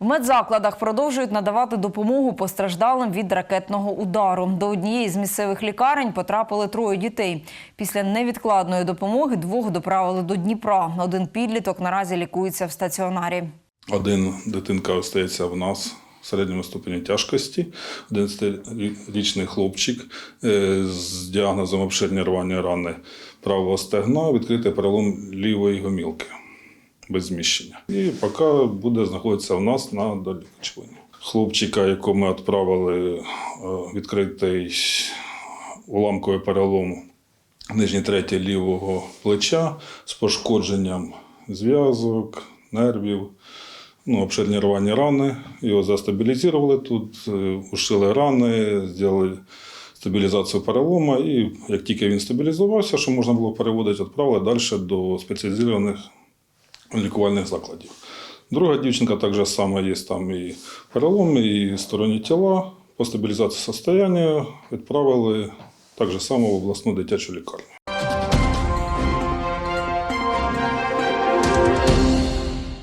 В медзакладах продовжують надавати допомогу постраждалим від ракетного удару. До однієї з місцевих лікарень потрапили троє дітей. Після невідкладної допомоги двох доправили до Дніпра. Один підліток наразі лікується в стаціонарі. Один дитинка остається в нас в середньому ступені тяжкості, 11-річний хлопчик е, з діагнозом обширні рвані рани правого стегна, відкритий перелом лівої гомілки без зміщення. І поки буде знаходитися в нас на долікуванні. Хлопчика, якого ми відправили, е, відкритий уламковий перелом нижній третій лівого плеча з пошкодженням зв'язок, нервів, ну, обширні рвані рани. Його застабілізували тут, е, ушили рани, зробили стабілізацію перелома. І як тільки він стабілізувався, що можна було переводити, відправили далі до спеціалізованих лікувальних закладів. Друга дівчинка так само є там і перелом, і сторонні тіла. По стабілізації состояння відправили так само в обласну дитячу лікарню.